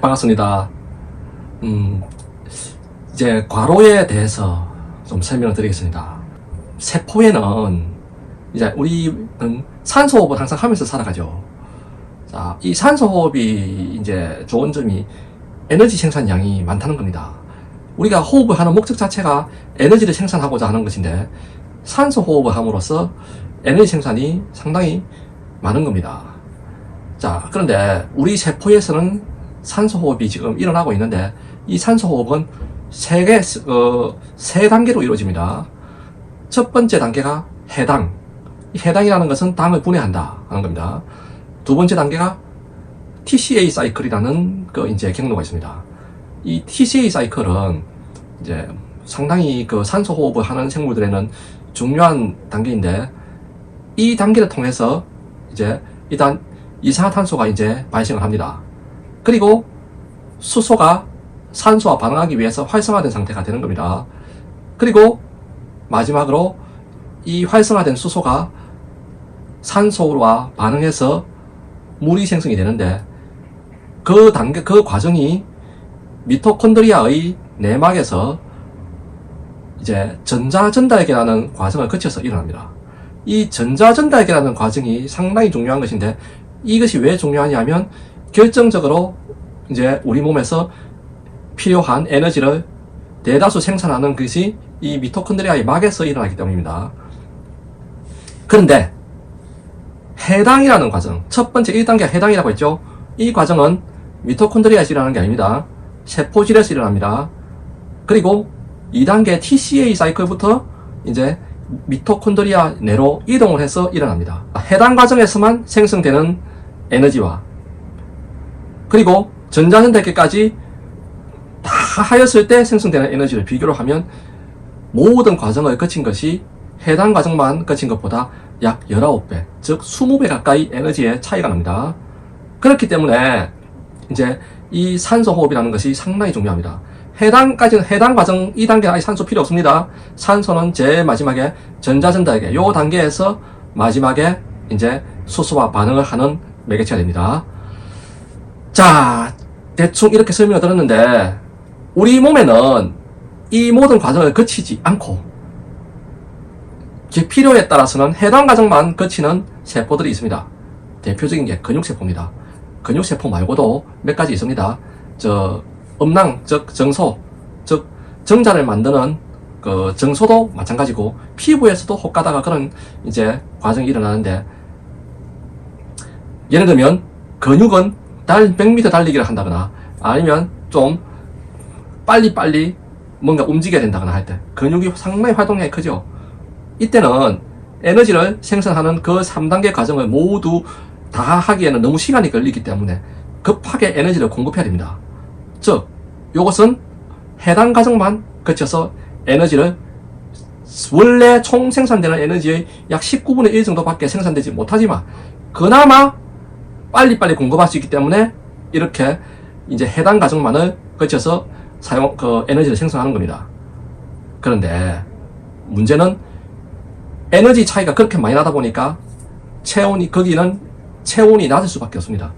반갑습니다. 음, 이제 과로에 대해서 좀 설명을 드리겠습니다. 세포에는 이제 우리는 산소 호흡을 항상 하면서 살아가죠. 자, 이 산소 호흡이 이제 좋은 점이 에너지 생산량이 많다는 겁니다. 우리가 호흡을 하는 목적 자체가 에너지를 생산하고자 하는 것인데 산소 호흡을 함으로써 에너지 생산이 상당히 많은 겁니다. 자, 그런데 우리 세포에서는 산소 호흡이 지금 일어나고 있는데 이 산소 호흡은 세 개, 어, 세 단계로 이루어집니다. 첫 번째 단계가 해당. 이 해당이라는 것은 당을 분해한다 하는 겁니다. 두 번째 단계가 TCA 사이클이라는 그 이제 경로가 있습니다. 이 TCA 사이클은 이제 상당히 그 산소 호흡을 하는 생물들에는 중요한 단계인데 이 단계를 통해서 이제 일단 이산화탄소가 이제 발생을 합니다. 그리고 수소가 산소와 반응하기 위해서 활성화된 상태가 되는 겁니다. 그리고 마지막으로 이 활성화된 수소가 산소와 반응해서 물이 생성이 되는데 그 단계, 그 과정이 미토콘드리아의 내막에서 이제 전자 전달계라는 과정을 거쳐서 일어납니다. 이 전자 전달계라는 과정이 상당히 중요한 것인데 이것이 왜 중요하냐면 결정적으로 이제 우리 몸에서 필요한 에너지를 대다수 생산하는 것이 이 미토콘드리아의 막에서 일어나기 때문입니다. 그런데 해당이라는 과정, 첫 번째 1단계 해당이라고 했죠. 이 과정은 미토콘드리아에서 일어나는 게 아닙니다. 세포질에서 일어납니다. 그리고 2단계 TCA 사이클부터 이제 미토콘드리아 내로 이동을 해서 일어납니다. 해당 과정에서만 생성되는 에너지와 그리고 전자전달계까지 다 하였을 때 생성되는 에너지를 비교를 하면 모든 과정을 거친 것이 해당 과정만 거친 것보다 약 19배, 즉 20배 가까이 에너지의 차이가 납니다. 그렇기 때문에 이제 이 산소 호흡이라는 것이 상당히 중요합니다. 해당까지는 해당 과정 2단계 아예 산소 필요 없습니다. 산소는 제일 마지막에 전자전달계 요 단계에서 마지막에 이제 수소와 반응을 하는 매개체가 됩니다. 자, 대충 이렇게 설명을 드렸는데 우리 몸에는 이 모든 과정을 거치지 않고 그 필요에 따라서는 해당 과정만 거치는 세포들이 있습니다. 대표적인 게 근육세포입니다. 근육세포 말고도 몇 가지 있습니다. 저 음낭, 즉 정소, 즉 정자를 만드는 그 정소도 마찬가지고 피부에서도 혹가다가 그런 이제 과정이 일어나는데 예를 들면 근육은 달 100m 달리기를 한다거나 아니면 좀 빨리빨리 뭔가 움직여야 된다거나 할 때 근육이 상당히 활동량이 크죠. 이때는 에너지를 생성하는 그 3단계 과정을 모두 다 하기에는 너무 시간이 걸리기 때문에 급하게 에너지를 공급해야 됩니다. 즉, 이것은 해당 과정만 거쳐서 에너지를 원래 총 생산되는 에너지의 약 19분의 1 정도밖에 생산되지 못하지만 그나마 빨리빨리 공급할 수 있기 때문에 이렇게 이제 해당 과정만을 거쳐서 사용, 그 에너지를 생성하는 겁니다. 그런데 문제는 에너지 차이가 그렇게 많이 나다 보니까 체온이, 거기는 체온이 낮을 수밖에 없습니다.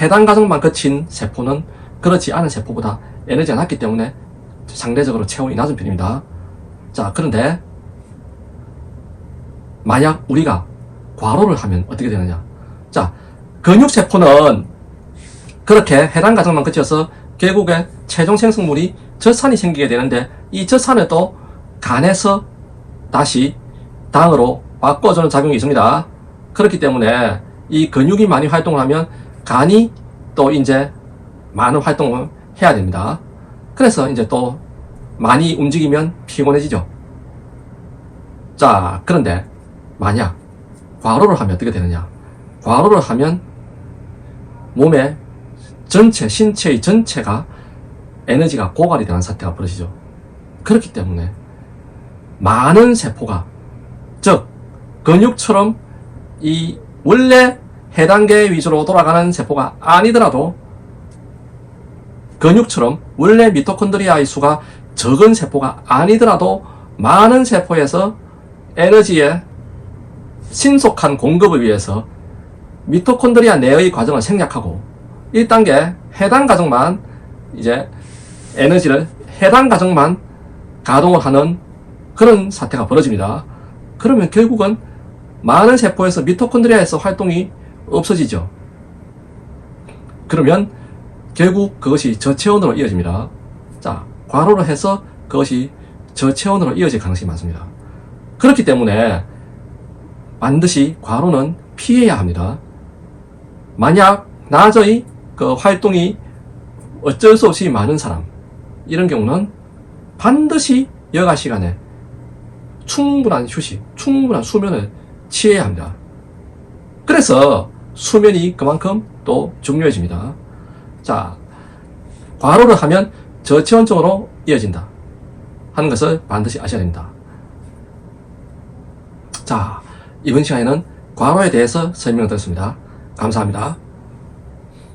해당 과정만 거친 세포는 그렇지 않은 세포보다 에너지가 낮기 때문에 상대적으로 체온이 낮은 편입니다. 자, 그런데 만약 우리가 과로를 하면 어떻게 되느냐? 자, 근육세포는 그렇게 해당 과정만 거쳐서 결국에 최종 생성물이 젖산이 생기게 되는데 이 젖산을 또 간에서 다시 당으로 바꿔주는 작용이 있습니다. 그렇기 때문에 이 근육이 많이 활동을 하면 간이 또 이제 많은 활동을 해야 됩니다. 그래서 이제 또 많이 움직이면 피곤해지죠. 자, 그런데 만약 과로를 하면 어떻게 되느냐? 과로를 하면 몸의 전체, 신체의 전체가 에너지가 고갈이 되는 사태가 벌어지죠. 그렇기 때문에 많은 세포가, 즉, 근육처럼 이 원래 해당계 위주로 돌아가는 세포가 아니더라도 근육처럼 원래 미토콘드리아의 수가 적은 세포가 아니더라도 많은 세포에서 에너지의 신속한 공급을 위해서 미토콘드리아 내의 과정을 생략하고 1단계 해당 가정만 이제 에너지를 해당 가정만 가동을 하는 그런 사태가 벌어집니다. 그러면 결국은 많은 세포에서 미토콘드리아에서 활동이 없어지죠. 그러면 결국 그것이 저체온으로 이어집니다. 자, 과로를 해서 그것이 저체온으로 이어질 가능성이 많습니다. 그렇기 때문에 반드시 과로는 피해야 합니다. 만약 낮의 그 활동이 어쩔 수 없이 많은 사람, 이런 경우는 반드시 여가 시간에 충분한 휴식, 충분한 수면을 취해야 합니다. 그래서 수면이 그만큼 또 중요해집니다. 자, 과로를 하면 저체온증으로 이어진다. 하는 것을 반드시 아셔야 됩니다. 자, 이번 시간에는 과로에 대해서 설명을 드렸습니다. 감사합니다.